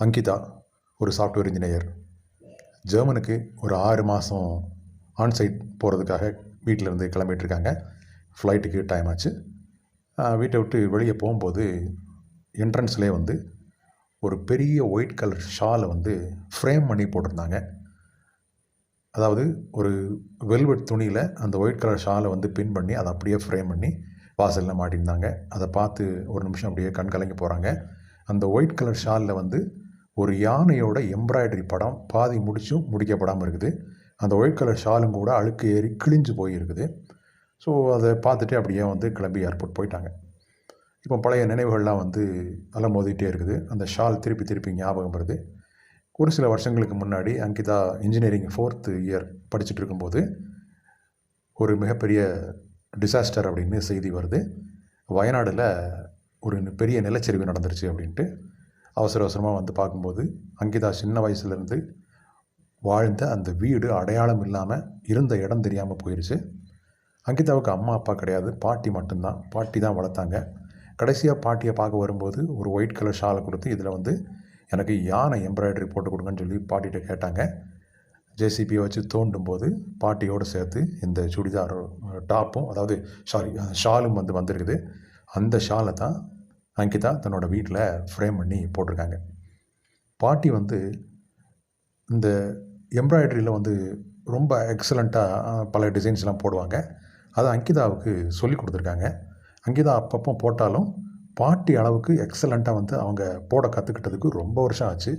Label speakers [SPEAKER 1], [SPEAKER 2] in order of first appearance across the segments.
[SPEAKER 1] அங்கிதா ஒரு software engineer ஜெர்மனுக்கு ஒரு ஆறு மாதம் ஆன்சைட் போகிறதுக்காக வீட்டிலேருந்து கிளம்பிட்டுருக்காங்க. ஃப்ளைட்டுக்கு டைம் ஆச்சு. வீட்டை விட்டு வெளியே போகும்போது என்ட்ரன்ஸ்லேயே வந்து ஒரு பெரிய ஒயிட் கலர் ஷாலை வந்து ஃப்ரேம் பண்ணி போட்டிருந்தாங்க. அதாவது ஒரு வெல்வெட் துணியில் அந்த ஒயிட் கலர் ஷாலை வந்து பின் பண்ணி அதை அப்படியே ஃப்ரேம் பண்ணி வாசலில் மாட்டியிருந்தாங்க. அதை பார்த்து ஒரு நிமிஷம் அப்படியே கண் கலங்கி போகிறாங்க அந்த ஒயிட் கலர் ஷாலில் வந்து ஒரு யானையோட எம்ப்ராய்டரி படம் பாதி முடிச்சும் முடிக்கப்படாமல் இருக்குது. அந்த ஒயிட் கலர் ஷாலும் கூட அழுக்கு ஏறி கிழிஞ்சு போயிருக்குது. ஸோ அதை பார்த்துட்டு அப்படியே வந்து கிளம்பி ஏர்போர்ட் போயிட்டாங்க. இப்போ பழைய நினைவுகள்லாம் வந்து அலமோதிட்டே இருக்குது. அந்த ஷால் திருப்பி திருப்பி ஞாபகம் வருது. ஒரு சில வருஷங்களுக்கு முன்னாடி அங்கிதா இன்ஜினியரிங் ஃபோர்த்து இயர் படிச்சுட்டு இருக்கும்போது ஒரு மிகப்பெரிய டிசாஸ்டர் அப்படின்னு செய்தி வருது. வயநாடில் ஒரு பெரிய நிலச்சரிவு நடந்துருச்சு அப்படின்ட்டு அவசர அவசரமாக வந்து பார்க்கும்போது அங்கிதா சின்ன வயசுலேருந்து வாழ்ந்த அந்த வீடு அடையாளம் இல்லாமல் இருந்த இடம் தெரியாமல் போயிடுச்சு அங்கிதாவுக்கு அம்மா அப்பா கிடையாது. பாட்டி மட்டும்தான். பாட்டி தான் வளர்த்தாங்க. கடைசியாக பாட்டியை பார்க்க வரும்போது ஒரு ஒயிட் கலர் ஷாலை கொடுத்து இதில் வந்து எனக்கு யானை எம்ப்ராய்டரி போட்டு கொடுங்கன்னு சொல்லி பாட்டிகிட்ட கேட்டாங்க. ஜேசிபியை வச்சு தோண்டும் போது பாட்டியோடு சேர்த்து இந்த சுடிதார் டாப்பும் அதாவது சாரி ஷாலும் வந்து வந்திருக்குது. அந்த ஷாலை தான் அங்கிதா தன்னோட வீட்டில் ஃப்ரேம் பண்ணி போட்டிருக்காங்க. பாட்டி வந்து இந்த எம்ப்ராய்டரியில் வந்து ரொம்ப எக்ஸலண்ட்டாக பல டிசைன்ஸ்லாம் போடுவாங்க. அதை அங்கிதாவுக்கு சொல்லி கொடுத்துருக்காங்க. அங்கிதா அப்பப்போ போட்டாலும் பாட்டி அளவுக்கு எக்ஸலண்ட்டாக வந்து அவங்க போட கற்றுக்கிட்டதுக்கு ரொம்ப வருஷம் ஆச்சு.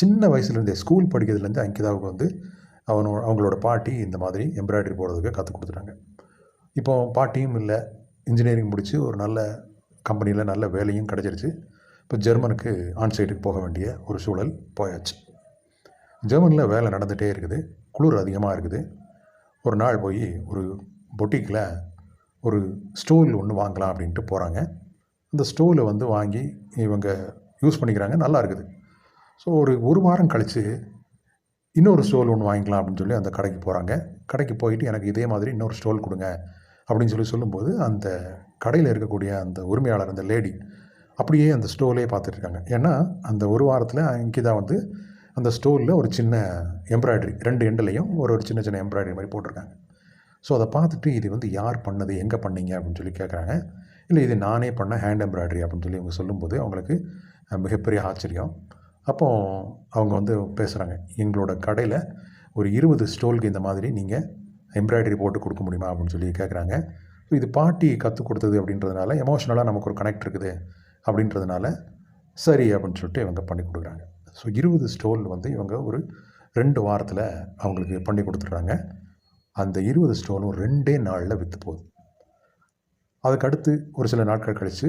[SPEAKER 1] சின்ன வயசுலேருந்தே ஸ்கூல் படிக்கிறதுலேருந்து அங்கிதாவுக்கு வந்து அவனோ அவங்களோட பாட்டி இந்த மாதிரி எம்ப்ராய்டரி போடுறதுக்கு கற்றுக் கொடுத்துட்டாங்க. இப்போ பாட்டியும் இல்லை இன்ஜினியரிங் முடித்து ஒரு நல்ல கம்பெனியில் நல்ல வேலையும் கிடச்சிருச்சு. இப்போ ஜெர்மனுக்கு ஆன்சைட்டுக்கு போக வேண்டிய ஒரு சூழல் போயாச்சு. ஜெர்மனில் வேலை நடந்துகிட்டே இருக்குது. குளிர் அதிகமாக இருக்குது. ஒரு நாள் போய் ஒரு பொட்டிக்கில் ஒரு ஸ்டோல் ஒன்று வாங்கலாம் அப்படின்ட்டு போகிறாங்க அந்த ஸ்டோலை வந்து வாங்கி இவங்க யூஸ் பண்ணிக்கிறாங்க. நல்லா இருக்குது. ஸோ ஒரு ஒரு வாரம் கழித்து இன்னொரு ஸ்டோல் ஒன்று வாங்கிக்கலாம் அப்படின்னு சொல்லி அந்த கடைக்கு போகிறாங்க கடைக்கு போயிட்டு எனக்கு இதே மாதிரி இன்னொரு ஸ்டோல் கொடுங்க. அப்படின்னு சொல்லி சொல்லும்போது அந்த கடையில் இருக்கக்கூடிய அந்த உரிமையாளர் அந்த லேடி அப்படியே அந்த ஸ்டோலே பார்த்துட்ருக்காங்க. ஏன்னா அந்த ஒரு வாரத்தில் அங்கிதா வந்து அந்த ஸ்டோலில் ஒரு சின்ன எம்ப்ராய்டரி ரெண்டு எண்டுலையும் ஒரு ஒரு சின்ன சின்ன எம்ப்ராய்டரி மாதிரி போட்டிருக்காங்க. ஸோ அதை பார்த்துட்டு இது வந்து யார் பண்ணது எங்கே பண்ணீங்க அப்படின்னு சொல்லி கேட்குறாங்க இல்லை இது நானே பண்ண ஹேண்ட் எம்ப்ராய்டரி அப்படின்னு சொல்லி இவங்க சொல்லும்போது அவங்களுக்கு மிகப்பெரிய ஆச்சரியம். அப்போது அவங்க வந்து பேசுகிறாங்க எங்களோட கடையில் ஒரு இருபது ஸ்டோலுக்கு இந்த மாதிரி நீங்கள் எம்ப்ராய்டரி போட்டு கொடுக்க முடியுமா அப்படின்னு சொல்லி கேட்குறாங்க. ஸோ இது பாட்டி கற்றுக் கொடுத்தது அப்படின்றதுனால எமோஷ்னலாக நமக்கு ஒரு கனெக்ட் இருக்குது அப்படின்றதுனால சரி அப்படின்னு சொல்லிட்டு இவங்க பண்ணி கொடுக்குறாங்க. ஸோ இருபது ஸ்டோல் வந்து இவங்க ஒரு ரெண்டு வாரத்தில் அவங்களுக்கு பண்ணி கொடுத்துட்றாங்க. அந்த இருபது ஸ்டோலும் ரெண்டே நாளில் விற்று போகுது. அதுக்கடுத்து ஒரு சில நாட்கள் கழித்து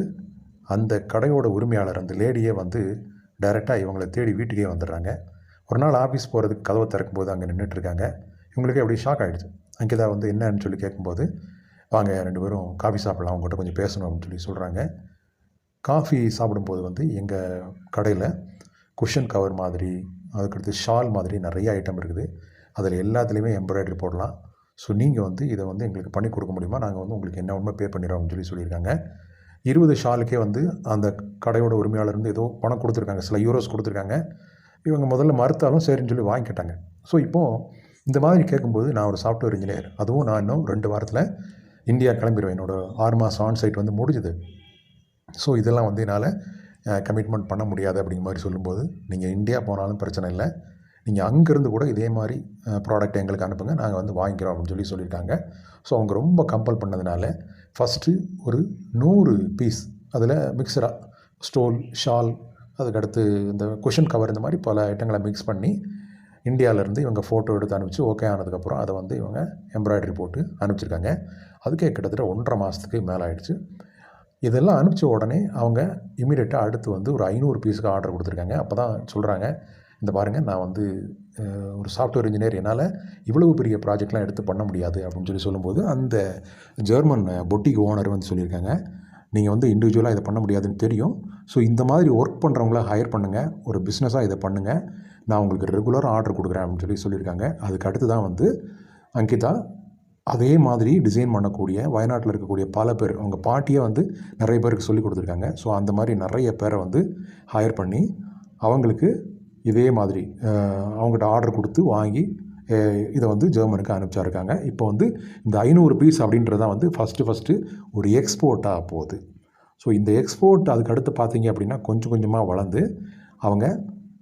[SPEAKER 1] அந்த கடையோட உரிமையாளர் அந்த லேடியே வந்து டைரெக்டாக இவங்களை தேடி வீட்டுக்கே வந்துடுறாங்க. ஒரு நாள் ஆஃபீஸ் போகிறதுக்கு கதவை திறக்கும்போது அங்கே நின்றுட்டுருக்காங்க இவங்களுக்கே அப்படியே ஷாக் ஆகிடுச்சு அங்கே தான் வந்து என்னன்னு சொல்லி கேட்கும்போது வாங்க ரெண்டு பேரும் காஃபி சாப்பிடலாம் அவங்ககிட்ட கொஞ்சம் பேசணும் அப்படின்னு சொல்லி சொல்கிறாங்க காஃபி சாப்பிடும்போது வந்து எங்கள் கடையில் குஷன் கவர் மாதிரி அதுக்கடுத்து ஷால் மாதிரி நிறைய ஐட்டம் இருக்குது. அதில் எல்லாத்துலேயுமே எம்ப்ராய்டரி போடலாம். ஸோ நீங்கள் வந்து இதை வந்து எங்களுக்கு பண்ணி கொடுக்க முடியுமா? நாங்கள் வந்து உங்களுக்கு என்ன உண்மை பே பண்ணிடுறோம் சொல்லி சொல்லியிருக்காங்க. இருபது ஷாலுக்கே வந்து அந்த கடையோட உரிமையாளர் வந்து ஏதோ பணம் கொடுத்துருக்காங்க சில யூரோஸ் கொடுத்துருக்காங்க. இவங்க முதல்ல மறுத்தாலும் சரின்னு சொல்லி வாங்கிக்கிட்டாங்க. ஸோ இப்போது இந்த மாதிரி கேட்கும்போது நான் ஒரு சாஃப்ட்வேர் இன்ஜினியர் அதுவும் நான் இன்னும் ரெண்டு வாரத்தில் இந்தியா கிளம்பிடுவேன் என்னோடய ஆறு மாதம் ஆன்சைட் வந்து முடிஞ்சுது. ஸோ இதெல்லாம் வந்து என்னால் கமிட்மெண்ட் பண்ண முடியாது அப்படிங்கிற மாதிரி சொல்லும்போது நீங்கள் இந்தியா போனாலும் பிரச்சனை இல்லை. நீங்கள் அங்கேருந்து கூட இதே மாதிரி ப்ராடக்ட் எங்களுக்கு அனுப்புங்க. நாங்கள் வந்து வாங்கிக்கிறோம் அப்படின்னு சொல்லி சொல்லியிருக்காங்க. ஸோ அவங்க ரொம்ப கம்பல் பண்ணதுனால ஃபஸ்ட்டு ஒரு நூறு பீஸ் அதில் மிக்சராக ஸ்டோல் ஷால் அதுக்கடுத்து இந்த கொஷின் கவர் இந்த மாதிரி பல ஐட்டங்களை மிக்ஸ் பண்ணி இந்தியாவிலேருந்து இவங்க ஃபோட்டோ எடுத்து அனுப்பிச்சு ஓகே ஆனதுக்கப்புறம் அதை வந்து இவங்க எம்ப்ராய்டரி போட்டு அனுப்பிச்சிருக்காங்க. அதுக்கே கிட்டத்தட்ட ஒன்றரை மாதத்துக்கு மேலே ஆயிடுச்சு. இதெல்லாம் அனுப்பிச்ச உடனே அவங்க இமீடியட்டாக அடுத்து வந்து ஒரு ஐநூறு பீஸுக்கு ஆர்டர் கொடுத்துருக்காங்க. அப்போ தான் சொல்கிறாங்க இந்த பாருங்கள் நான் வந்து ஒரு சாஃப்ட்வேர் இன்ஜினியர் என்னால் இவ்வளவு பெரிய ப்ராஜெக்ட்லாம் எடுத்து பண்ண முடியாது அப்படின்னு சொல்லி சொல்லும்போது அந்த ஜெர்மன் பொட்டிக் ஓனர் வந்து சொல்லியிருக்காங்க நீங்கள் வந்து இண்டிவிஜுவலாக இதை பண்ண முடியாதுன்னு தெரியும். ஸோ இந்த மாதிரி ஒர்க் பண்ணுறவங்கள ஹையர் பண்ணுங்கள் ஒரு பிஸ்னஸாக இதை பண்ணுங்கள் நான் உங்களுக்கு ரெகுலராக ஆர்டர் கொடுக்குறேன் அப்படின்னு சொல்லி சொல்லியிருக்காங்க. அதுக்கு அடுத்து தான் வந்து அங்கிதா அதே மாதிரி டிசைன் பண்ணக்கூடிய வயநாட்டில் இருக்கக்கூடிய பல பேர் அவங்க பாட்டியை வந்து நிறைய பேருக்கு சொல்லி கொடுத்துருக்காங்க. ஸோ அந்த மாதிரி நிறைய பேரை வந்து ஹையர் பண்ணி அவங்களுக்கு இதே மாதிரி அவங்ககிட்ட ஆர்டர் கொடுத்து வாங்கி இதை வந்து ஜெர்மனுக்கு அனுப்பிச்சாருக்காங்க. இப்போ வந்து இந்த ஐநூறு பீஸ் அப்படின்றதான் வந்து ஃபஸ்ட்டு ஃபஸ்ட்டு ஒரு எக்ஸ்போர்ட்டாக போகுது. ஸோ இந்த எக்ஸ்போர்ட் அதுக்கு அடுத்து பார்த்தீங்க அப்படின்னா கொஞ்சம் கொஞ்சமாக வளர்ந்து அவங்க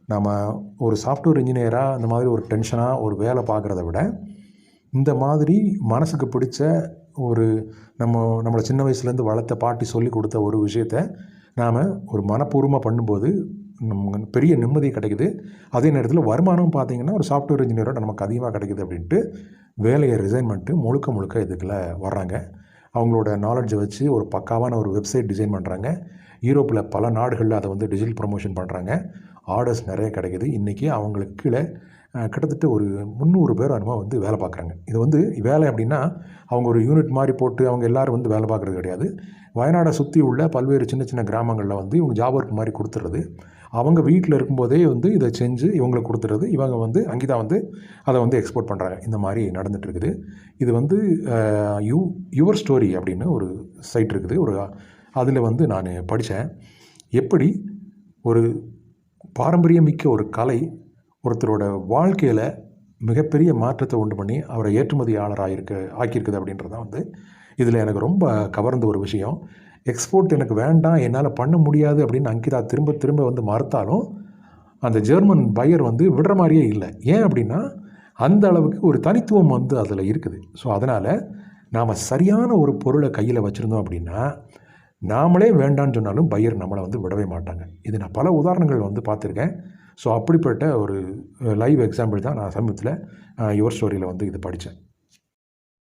[SPEAKER 1] நம்ம ஒரு சாஃப்ட்வேர் இன்ஜினியராக இந்த மாதிரி ஒரு டென்ஷனாக ஒரு வேலை பார்க்குறத விட இந்த மாதிரி மனசுக்கு பிடிச்ச ஒரு நம்ம நம்மளை சின்ன வயசுலேருந்து வளர்த்த பாட்டி சொல்லி கொடுத்த ஒரு விஷயத்த நாம் ஒரு மனப்பூர்வமாக பண்ணும்போது நம்ம பெரிய நிம்மதி கிடைக்குது. அதே நேரத்தில் வருமானம் பார்த்தீங்கன்னா ஒரு சாஃப்ட்வேர் இன்ஜினியரோட நமக்கு அதிகமாக கிடைக்குது அப்படின்ட்டு வேலையை ரிசைன் பண்ணிட்டு முழுக்க முழுக்க இதுக்குள்ள வர்றாங்க. அவங்களோட நாலெட்ஜை வச்சு ஒரு பக்காவான ஒரு வெப்சைட் டிசைன் பண்ணுறாங்க யூரோப்பில் பல நாடுகளில் அதை வந்து டிஜிட்டல் ப்ரமோஷன் பண்ணுறாங்க ஆர்டர்ஸ் நிறைய கிடைக்குது. இன்றைக்கி அவங்களுக்கு கீழே கிட்டத்தட்ட ஒரு முந்நூறு பேர் அனுபவம் வந்து வேலை பார்க்குறாங்க. இது வந்து வேலை அப்படின்னா அவங்க ஒரு யூனிட் மாதிரி போட்டு அவங்க எல்லாரும் வந்து வேலை பார்க்குறது கிடையாது. வயநாடை சுற்றி உள்ள பல்வேறு சின்ன சின்ன கிராமங்களில் வந்து இவங்க ஜாப் ஒர்க் மாதிரி கொடுத்துறது. அவங்க வீட்டில் இருக்கும்போதே வந்து இதை செஞ்சு இவங்களுக்கு கொடுத்துறது. இவங்க வந்து அங்கே தான் வந்து அதை வந்து எக்ஸ்போர்ட் பண்ணுறாங்க இந்த மாதிரி நடந்துகிட்ருக்குது இருக்குது. இது வந்து யூ யுவர் ஸ்டோரி அப்படின்னு ஒரு சைட் இருக்குது. ஒரு அதில் வந்து நான் படித்தேன். எப்படி ஒரு பாரம்பரியமிக்க ஒரு கலை ஒருத்தரோட வாழ்க்கையில் மிகப்பெரிய மாற்றத்தை உண்டு பண்ணி அவரை ஏற்றுமதியாளராக இருக்க ஆக்கியிருக்குது அப்படின்றதான் வந்து இதில் எனக்கு ரொம்ப கவர்ந்த ஒரு விஷயம். எக்ஸ்போர்ட் எனக்கு வேண்டாம் என்னால் பண்ண முடியாது அப்படின்னு அங்கிதா திரும்ப திரும்ப வந்து மறுத்தாலும் அந்த ஜெர்மன் பையர் வந்து விடுற மாதிரியே இல்லை. ஏன் அப்படின்னா அந்த அளவுக்கு ஒரு தனித்துவம் வந்து அதில் இருக்குது. ஸோ அதனால் நாம் சரியான ஒரு பொருளை கையில் வச்சுருந்தோம் அப்படின்னா நாமளே வேண்டான்னு சொன்னாலும் பையர் நம்மளை வந்து விடவே மாட்டாங்க. இது நான் பல உதாரணங்கள் வந்து பார்த்துருக்கேன். ஸோ அப்படிப்பட்ட ஒரு லைவ் எக்ஸாம்பிள் தான் நான் சமீபத்தில் யுவர் ஸ்டோரியில் வந்து இது படித்தேன்